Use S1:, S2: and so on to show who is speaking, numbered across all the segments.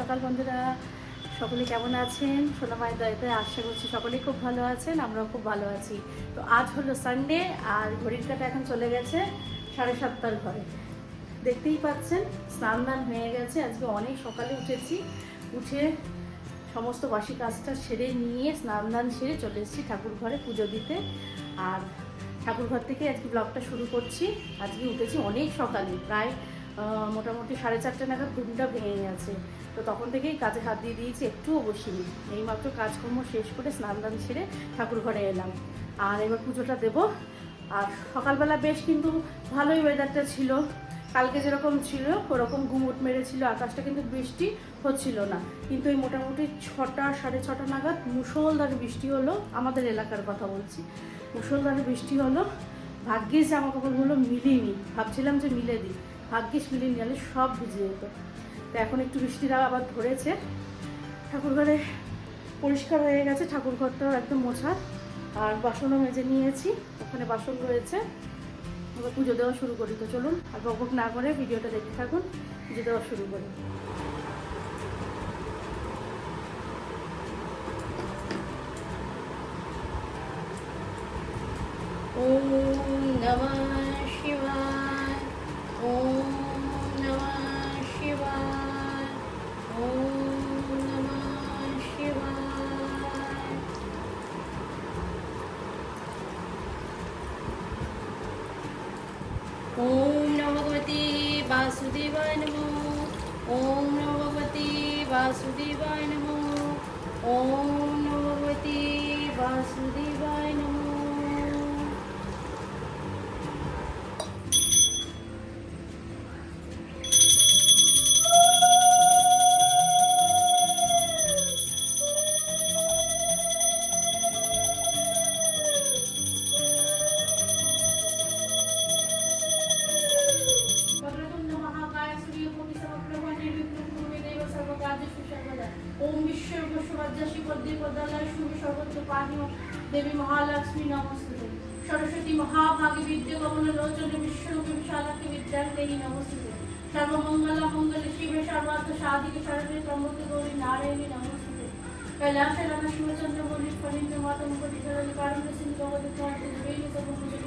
S1: সকাল বন্ধুরা। সকলে কেমন আছেন? সোনামায়ের দয়াতে আশা করছি সকলেই খুব ভালো আছেন, আমরাও খুব ভালো আছি। তো আজ হলো সানডে আর ঘড়ির কাটা এখন চলে গেছে সাড়ে সাতটার ঘরে। দেখতেই পাচ্ছেন, স্নান দান হয়ে গেছে। আজকে অনেক সকালে উঠেছি, উঠে সমস্ত বাসি কাজটা সেরে নিয়ে স্নান দান সেরে চলে এসেছি ঠাকুর ঘরে পুজো দিতে। আর ঠাকুর ঘর থেকে আজকে ব্লগটা শুরু করছি। আজকে উঠেছি অনেক সকালে, প্রায় মোটামুটি সাড়ে চারটে নাগাদ ঘুমটা ভেঙে গেছে। তো তখন থেকেই কাজে হাত দিয়ে দিয়েছি, একটুও বসিনি। এইমাত্র কাজকর্ম শেষ করে স্নান দান ছেড়ে ঠাকুর ঘরে এলাম। আর এবার পুজোটা দেবো। আর সকালবেলা বেশ কিন্তু ভালোই ওয়েদারটা ছিল। কালকে যেরকম ছিল, ওরকম ঘুমুট মেরেছিল, আকাশটা কিন্তু বৃষ্টি হচ্ছিল না। কিন্তু এই মোটামুটি ছটা, সাড়ে ছটা নাগাদ মুষলধারে বৃষ্টি হলো, আমাদের এলাকার কথা বলছি। মুষলধারে বৃষ্টি হলো ভাগ্যিস জামা কাপড়গুলো মিলিনি। ভাবছিলাম যে মিলে দিই। ভাগ্যিস মিলিয়ে গেলে সব ভিজে যেত। তো এখন একটু বৃষ্টিটা আবার ধরেছে। ঠাকুরঘরে পরিষ্কার হয়ে গেছে ঠাকুর ঘরটাও একদম মোছা। আর বাসনও মেজে নিয়েছি, ওখানে বাসন রয়েছে। এবার পুজো দেওয়া শুরু করি তো চলুন। আর বকবক না করে ভিডিওটা দেখতে থাকুন, পুজো দেওয়া শুরু করি। ওম নমঃ শিবায়। ওম নমঃ শিবায় ওম নমঃ শিবায় ওম নমগতি বাসুদেবায় নমো ওম নমগতি বাসুদেবায় নমো ওম নমগতি বাসুদেবায় নমো सर्वत्र पाहि देवी महालक्ष्मी नमस्ते सरस्वती महाभागे विद्या गमन लोचने विश्वरूपी विशालाख्य विद्यार्थी नमस्ते सर्वमंगल मंगल शिवे सर्वार्थ साधिके शरणे त्र्यंबके गौरी नारायणी नमस्ते कैलास राम शिवचंद्र मौली फणीन्द्र माता मुकुट धरणी कारण सिंह गवद कांति देवी सर्वभूत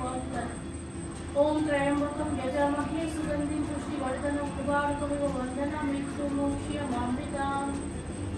S1: ओम त्रयंबकम यजामहे सुगंधिं पुष्टिवर्धनं उर्वारुकमिव वन्दनं मृत्युमोक्ष्यमामृताम्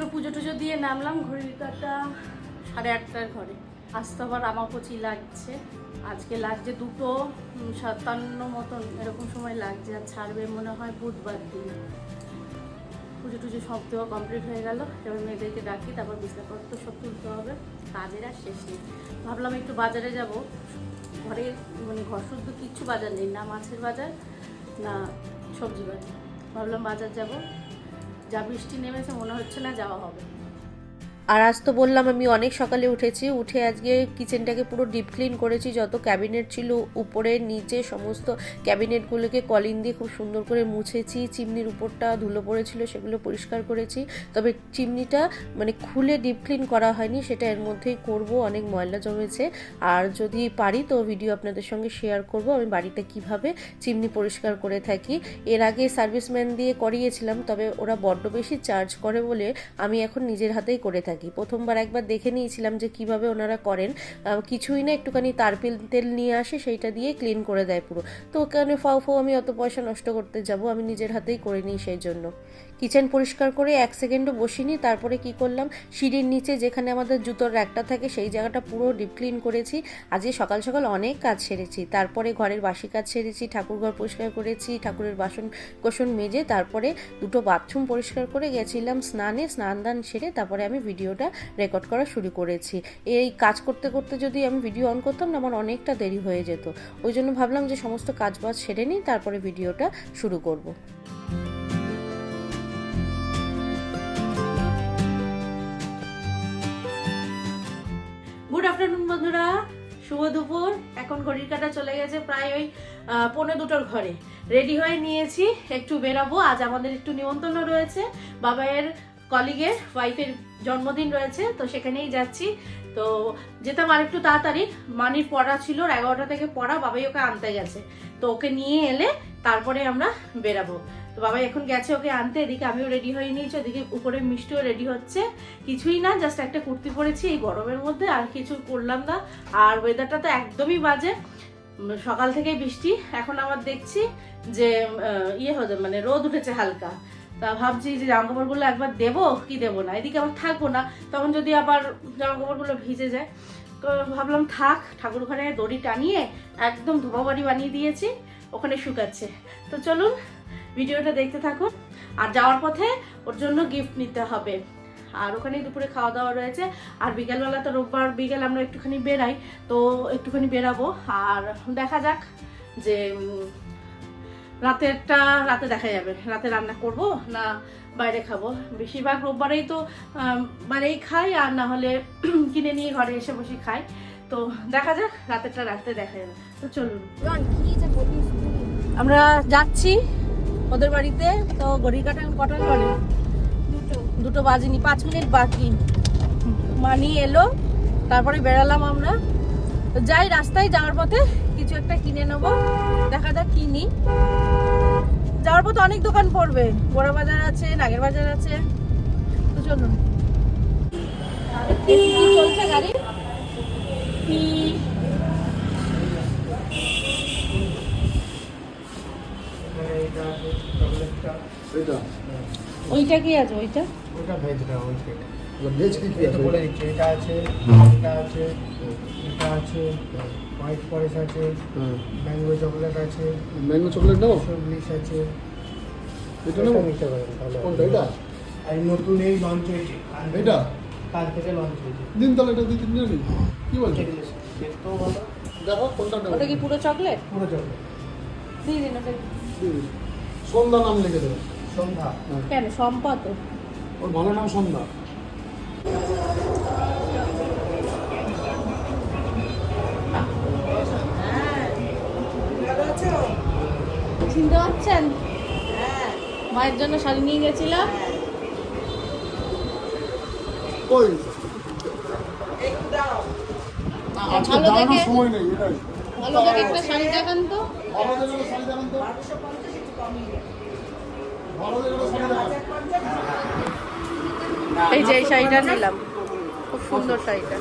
S1: মাত্র পুজো টুজো দিয়ে নামলাম, ঘড়ির কাটা সাড়ে আটটার ঘরে। আসতে আবার আমাপচি লাগছে। আজকে লাগছে দুটো সাতান্ন মতন এরকম সময় লাগছে, আর ছাড়বে মনে হয় বুধবার দিন। পুজো টুজো সব দেওয়া কমপ্লিট হয়ে গেল। এবার মেয়েদেরকে ডাকি, তারপর বিছনাপত্র সব তুলতে হবে। কাজের আর শেষ নেই। ভাবলাম একটু বাজারে যাব। ঘরে মানে ঘর শুদ্ধ কিচ্ছু বাজার নেই, না মাছের বাজার, না সবজি বাজার। ভাবলাম বাজার যাব। যা বৃষ্টি নেমেছে মনে হচ্ছে না যাওয়া হবে।
S2: আর আজ তো বললাম, আমি অনেক সকালে উঠেছি, উঠে আজকে কিচেনটাকে পুরো ডিপ ক্লিন করেছি, যত ক্যাবিনেট ছিল উপরে, নিচে, সমস্ত ক্যাবিনেটগুলোকে কলিন দিয়ে খুব সুন্দর করে মুছেছি, চিমনির উপরটা ধুলো পড়েছিল সেগুলো পরিষ্কার করেছি, তবে চিমনিটা মানে খুলে ডিপ ক্লিন করা হয়নি, সেটা এর মধ্যেই করব, অনেক ময়লা জমেছে, আর যদি পারি তো ভিডিও আপনাদের সঙ্গে শেয়ার করব, আমি বাড়িতে কীভাবে চিমনি পরিষ্কার করে থাকি, এর আগে সার্ভিসম্যান দিয়ে করিয়েছিলাম, তবে ওরা বড্ড বেশি চার্জ করে বলে আমি এখন নিজের হাতেই করে থাকি। থাকি প্রথমবার একবার দেখে নিয়েছিলাম যে কীভাবে ওনারা করেন। কিছুই না, একটুখানি তারপিল তেল নিয়ে আসে, সেইটা দিয়ে ক্লিন করে দেয় পুরো। তো ওখানে ফাউ ফাও, আমি অত পয়সা নষ্ট করতে যাব, আমি নিজের হাতেই করে নিই সেই জন্য। কিচেন পরিষ্কার করে এক সেকেন্ডও বসিনি। তারপরে কি করলাম? সিঁড়ির নিচে যেখানে আমাদের জুতোর র্যাকটা থাকে, সেই জায়গাটা পুরো ডিপ ক্লিন করেছি। আজকে সকাল সকাল অনেক কাজ সেরেছি। তারপরে ঘরের বাসি কাজ সেরেছি, ঠাকুর ঘর পরিষ্কার করেছি, ঠাকুরের বাসন কোসন মেজে তারপরে দুটো বাথরুম পরিষ্কার করে গেছিলাম স্নানে, স্নান দান সেরে তারপরে আমি ভিডিওটা রেকর্ড করা শুরু করেছি। এই কাজ করতে করতে যদি আমি ভিডিও অন করতাম না আমার অনেকটা দেরি হয়ে যেত। ওই জন্য ভাবলাম যে সমস্ত কাজ বাজ সেরে নিই, তারপরে ভিডিওটা শুরু করব।
S1: আফটারনুন বন্ধুরা। শুভ দুপুর। এখন ঘড়ির কাটা চলে গেছে প্রায় ওই আহ, পৌনে দুটোর ঘরে। রেডি হয়ে নিয়েছি একটু বেরাবো। আজ আমাদের একটু নিমন্ত্রণ রয়েছে। বাবাইয়ের কলিগের ওয়াইফের জন্মদিন রয়েছে তো সেখানেই যাচ্ছি। তো যেতাম আর একটু তাড়াতাড়ি। মানির পড়া ছিল এগারোটা থেকে পড়া বাবাই ওকে আনতে গেছে। তো ওকে নিয়ে এলে তারপরে আমরা বেরাবো। তো বাবাই এখন গেছে ওকে আনতে, এদিকে আমিও রেডি হয়ে নিয়েছি, ওদিকে উপরে মিষ্টিও রেডি হচ্ছে। কিছুই না জাস্ট একটা কুর্তি পরেছি এই গরমের মধ্যে, আর কিছু করলাম না। আর ওয়েদারটা তো একদমই বাজে। সকাল থেকে বৃষ্টি, এখন আবার দেখছি যে ইয়ে হতে মানে রোদ উঠেছে হালকা। তা ভাবছি যে জামা কাপড়গুলো একবার দেবো, কি দেবো না? এদিকে আবার থাকব না, তখন যদি আবার জামা কাপড়গুলো ভিজে যায়। তো ভাবলাম থাক ঠাকুর ঘরে দড়ি টানিয়ে একদম ধোবা বাড়ি বানিয়ে দিয়েছি, ওখানে শুকাচ্ছে। তো চলুন ভিডিওটা দেখতে থাকুন আর যাওয়ার পথে ওর জন্য গিফট নিতে হবে। আর ওখানে দুপুরে খাওয়া দাওয়া রয়েছে। আর বিকেলবেলা তো রোববার বিকেল আমরা একটুখানি বেরাই তো একটুখানি বেরাবো আর দেখা যাক যে রাতেরটা রাতে দেখা যাবে। রাতে রান্না করব না বাইরে খাব? বেশিরভাগ রোববারেই তো বাইরেই খাই আর না হলে কিনে নিয়ে ঘরে এসে বসে খাই। তো দেখা যাক রাতেরটা রাতে দেখা যাবে। তো চলুন। আমরা যাচ্ছি ওদের বাড়িতে তো ঘড়ি কাটা কটা করে? দুটো। বাজেনি পাঁচ মিনিট বাকি। মানি এলো তারপরে বেরালাম আমরা। যাই রাস্তায় যাওয়ার পথে কিছু একটা কিনে নেব। দেখা যাক কিনি যাওয়ার পথে অনেক দোকান পড়বে। বড় বাজার আছে নাগের বাজার আছে। তো চলুন। কি? চলছে গাড়ি
S3: এটা
S1: ওইটা কি আছে? ওইটা?
S4: ওটা ভেজটা ওইটা
S3: ভেজ কি কি আছে?
S4: বলে দিচ্ছি এটা আছে এটা আছে এটা আছে হোয়াইট ফরেস্ট আছে ম্যাঙ্গো চকলেট আছে
S3: ম্যাঙ্গো চকলেট নেব?
S4: সবলিশ আছে।
S3: এটা নেব?
S4: নিতে পারেন ভালো
S3: কোনটা এটা?
S4: আর নতুন এই লঞ্চ হয়েছে।
S3: এটা?
S4: কাল থেকে লঞ্চ হয়েছে।
S3: দিন তাহলে এটা দুই তিন নিয়ে কি বলছো?
S4: ভালো
S3: দেখো কোনটা
S1: ওটা কি পুরো চকলেট
S4: পুরো চকলেট
S1: দিয়ে দিন ওটা
S3: দিন। সন্ধ্যা নাম লিখে দেবে।
S4: সন্ধ্যা?
S1: কেন? সম্পদ
S3: ওর ভালো নাম সন্ধ্যা।
S1: চিনতে পারছেন? মায়ের জন্য শাড়ি নিয়ে গেছিলাম। ভালো দেখে-
S3: সময় নেই এটাই।
S1: ভালো দেখে একটা শাড়ি দেখান তো।
S3: একটা শাড়ি দেখান তো।
S1: এই যে এই শাড়িটা নিলাম। খুব সুন্দর শাড়িটা।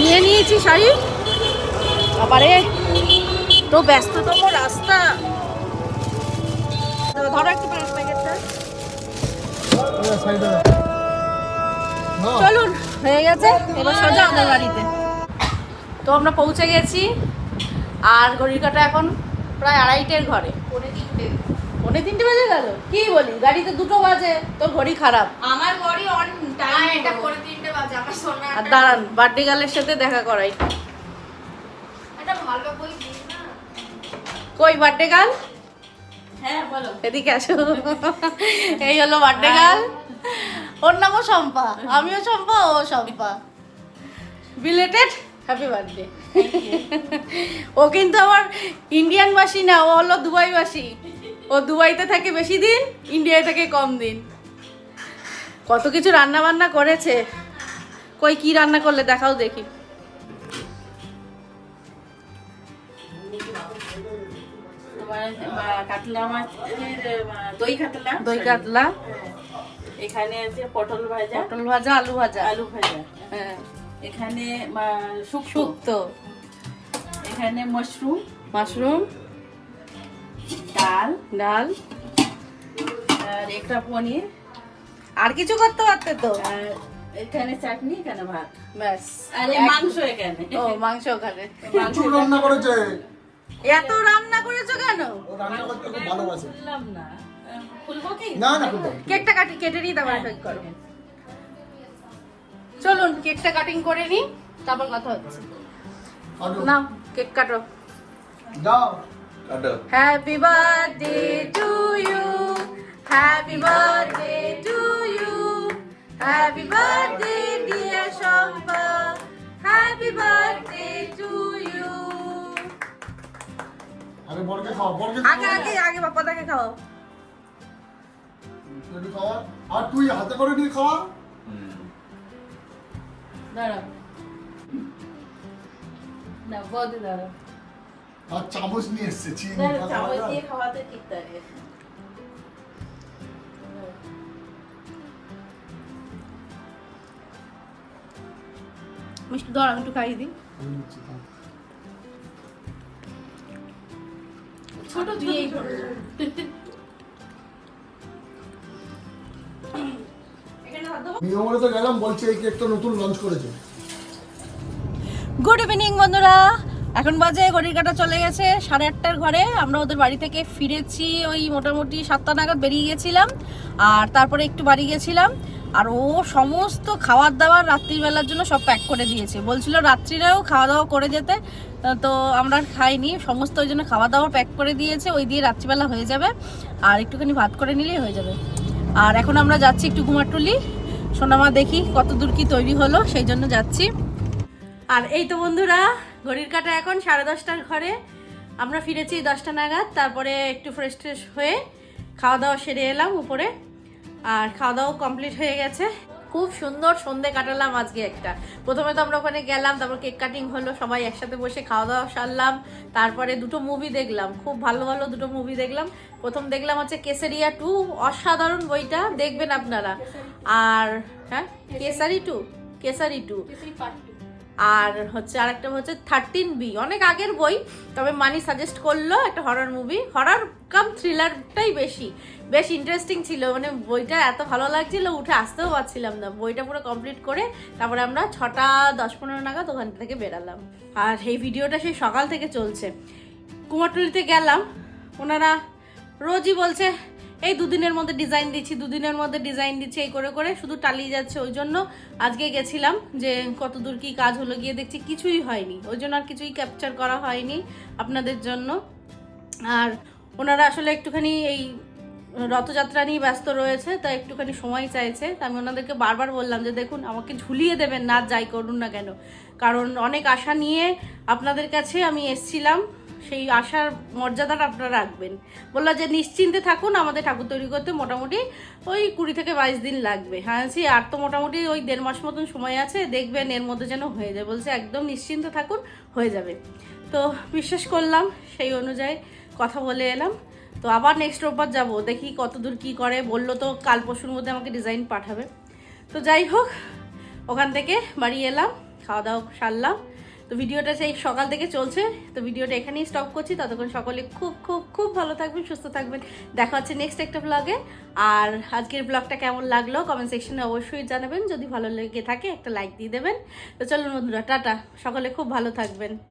S1: নিয়ে নিয়েছি শাড়ি। আবারে, তো ব্যস্ততম রাস্তা। ধরো একটু চলুন, হয়ে গেছে। এবার সোজা আমাদের বাড়িতে। তো আমরা পৌঁছে গেছি। আর ঘড়ির কাটা এখন প্রায় আড়াইটের ঘরে। পৌনে তিনটে। বাজে গেল? কি বলি? গাড়িতে দুটো বাজে তোর ঘড়ি খারাপ।
S5: আমার ঘড়ি অন টাইম এটা করে তিনটে বাজে আমার সোনা
S1: আর দাঁড়ান বার্থডে গার্লের সাথে দেখা করাই।
S5: এটা ভালো বই না?
S1: কই বার্থডে গার্ল?
S5: হ্যাঁ বলো।
S1: এদিকে আসো। এই হলো বার্থডে গার্ল। ওর নামও শম্পা আমিও শম্পা ও শম্পা। বিলেটেড হ্যাপি বার্থডে ও কিন্তু আমার ইন্ডিয়ান বাসী না ও হলো দুবাই বাসী ও দুবাইতে থাকে বেশি দিন ইন্ডিয়ায় থাকে কম দিন। কত কিছু রান্না বান্না করেছে। কই কি রান্না করলে দেখাও দেখি।
S6: কাতলা দই কাতলা।
S1: দই কাতলা।
S6: এখানে আছে পটল ভাজা।
S1: পটল ভাজা আলু ভাজা।
S6: আলু ভাজা।
S1: হ্যাঁ।
S6: এখানে শুক্তো। এখানে মাশরুম।
S1: মাশরুম।
S6: ডাল।
S1: ডাল।
S6: আর একটা পনির।
S1: আর কিছু করতে পারতে তো?
S6: এখানে চাটনি এখানে ভাত।
S1: ব্যাস।
S6: আর মাংস এখানে।
S1: ও মাংস ওখানে।
S3: রান্না করেছে।
S1: এত রান্না করেছ কেন?
S3: ও রান্না করতে খুব ভালোবাসে।
S6: না। খুলবো কি?
S3: না না
S1: কেকটা কাটি কেটে নিই তারপরে ঠিক করো। চলুন কেকটা কাটিং করে নিই তারপর কথা হচ্ছে। নাও কেক কাটো।
S3: যাও
S1: happy birthday to you happy birthday to you happy birthday dear Shampa happy birthday to you
S3: আরে বরকে খাও বরকে
S1: আগে আগে আগে বাপ্পাদাকে খাও
S3: একটু খাওয়া। আর তুই হাতে করে নিয়ে খাওয়া।
S1: দাঁড়াও। না বদে দাঁড়াও।
S3: আর চামচ নিয়ে এসছে চিনি
S6: চামচ দিয়ে খাওয়াতে ঠিক থাকে
S1: মিষ্টি দাঁড়াও একটু খাইয়ে দিই।
S6: ছোট দিয়েই
S3: নিয়মরে তো গেলাম, বলছে এই কেকটা নতুন লঞ্চ করেছে।
S1: গুড ইভিনিং বন্ধুরা। এখন বাজে, ঘড়ির কাটা চলে গেছে, সাড়ে আটটার ঘরে। আমরা ওদের বাড়ি থেকে ফিরেছি, ওই মোটামুটি সাতটা নাগাদ বেরিয়ে গেছিলাম, আর তারপরে একটু বাড়ি গেছিলাম। আর ও সমস্ত খাবার দাবার রাত্রিবেলার জন্য সব প্যাক করে দিয়েছে। বলছিল রাত্রিরেও খাওয়া দাওয়া করে যেতে, তো আমরা খাইনি। সমস্ত ওই জন্য খাওয়া দাওয়া প্যাক করে দিয়েছে, ওই দিয়ে রাত্রিবেলা হয়ে যাবে। আর একটুখানি ভাত করে নিলেই হয়ে যাবে। আর এখন আমরা যাচ্ছি একটু কুমারটুলি সোনামা, দেখি কত দূর কি তৈরি হলো, সেই জন্য যাচ্ছি। আর এই তো বন্ধুরা, ঘড়ির কাটা এখন সাড়ে দশটার ঘরে। আমরা ফিরেছি দশটা নাগাদ, তারপরে একটু ফ্রেশ ট্রেশ হয়ে খাওয়া দাওয়া সেরে এলাম উপরে। আর খাওয়া দাওয়া কমপ্লিট হয়ে গেছে। খুব সুন্দর সন্ধে কাটালাম আজকে একটা। প্রথমে তো আমরা ওখানে গেলাম তারপর কেক কাটিং হলো সবাই একসাথে বসে খাওয়া দাওয়া সারলাম। তারপরে দুটো মুভি দেখলাম খুব ভালো ভালো দুটো মুভি দেখলাম। প্রথম দেখলাম হচ্ছে কেসারিয়া টু অসাধারণ বইটা দেখবেন আপনারা। আর হ্যাঁ? কেসারি টু কেসারি টু আর হচ্ছে আরেকটা হচ্ছে থার্টিন বি অনেক আগের বই, তবে মানি সাজেস্ট করল একটা হরর মুভি হরর কাম থ্রিলারটাই বেশি। বেশ ইন্টারেস্টিং ছিল মানে বইটা এত ভালো লাগছিল, উঠে আসতেও পারছিলাম না। বইটা পুরো কমপ্লিট করে তারপরে আমরা ছটা দশ পনেরো নাগাদ ওখান থেকে বেরালাম। আর এই ভিডিওটা সেই সকাল থেকে চলছে। কুমারটুলিতে গেলাম, ওনারা রোজই বলছে এই দুদিনের মধ্যে ডিজাইন দিচ্ছি, দুদিনের মধ্যে ডিজাইন দিচ্ছি, এই করে করে শুধু টালিয়ে যাচ্ছে ওই জন্য। আজকে গেছিলাম যে কত দূর কি কাজ হলো, গিয়ে দেখছি কিছুই হয়নি। ওই জন্য আর কিছুই ক্যাপচার করা হয়নি আপনাদের জন্য। আর ওনারা আসলে একটুখানি এই রথযাত্রা নিয়ে ব্যস্ত রয়েছে তা একটুখানি সময় চাইছে। তা আমি ওনাদেরকে বারবার বললাম যে, দেখুন, আমাকে ঝুলিয়ে দেবেন না, যাই করুন না কেন। কারণ অনেক আশা নিয়ে আপনাদের কাছে আমি এসছিলাম। সেই আশার মর্যাদাটা আপনারা রাখবেন। বলল যে নিশ্চিন্তে থাকুন, আমাদের ঠাকুর তৈরি করতে মোটামুটি ওই কুড়ি থেকে বাইশ দিন লাগবে। হ্যাঁ সে, আর তো মোটামুটি ওই দেড় মাস মতন সময় আছে, দেখবেন এর মধ্যে যেন হয়ে যায়। বলছে, একদম নিশ্চিন্তে থাকুন, হয়ে যাবে। তো বিশ্বাস করলাম, সেই অনুযায়ী কথা বলে এলাম। তো আবার নেক্সট রোববার যাব, দেখি কত দূর কী করে। বলল তো কাল পরশুর মধ্যে আমাকে ডিজাইন পাঠাবে। তো যাই হোক, ওখান থেকে বাড়ি এলাম, খাওয়া দাওয়া সারলাম। তো ভিডিওটা সেই সকাল থেকে চলছে। তো ভিডিওটা এখানেই স্টপ করছি। ততক্ষণ সকলে খুব খুব খুব ভালো থাকবেন, সুস্থ থাকবেন। দেখা হচ্ছে নেক্সট একটা ব্লগে আর আজকের ব্লগটা কেমন লাগল কমেন্ট সেকশনে অবশ্যই জানাবেন। যদি ভালো লেগে থাকে, একটা লাইক দিয়ে দেবেন। তো চলুন বন্ধুরা, টাটা। সকলে খুব ভালো থাকবেন।